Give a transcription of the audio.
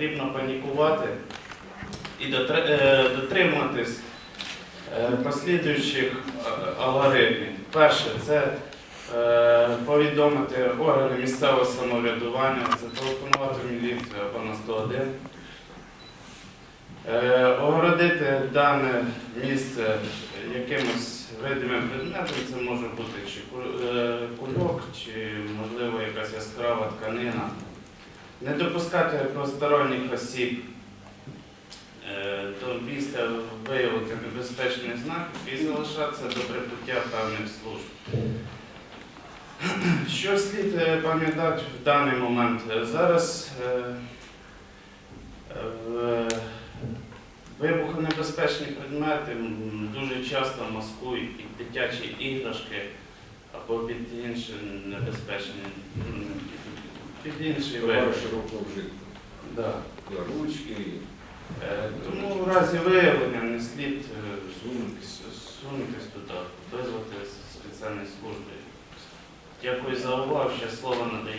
потрібно панікувати і е, дотримуватись е, послідуючих е, алгоритмів. Перше, це повідомити органи місцевого самоврядування, зателефонувати в міліцію або на 101. Е, Огородити дане місце якимось видимим предметом, це може бути чи кульок, чи можливо якась яскрава тканина. Не допускати посторонніх осіб е, до місця виявити небезпечний знак і залишатися до прибуття певних служб. Що слід е, пам'ятати в даний момент? Зараз е, вибухонебезпечні предмети дуже часто маскують під дитячі іграшки або під інші небезпечні, під інші вид. широкого вжитку. Да. Ручки, Е, Тому в разі виявлення не слід е, сунутись туди, визвати спеціальні служби. Дякую за увагу, ще слово надаю.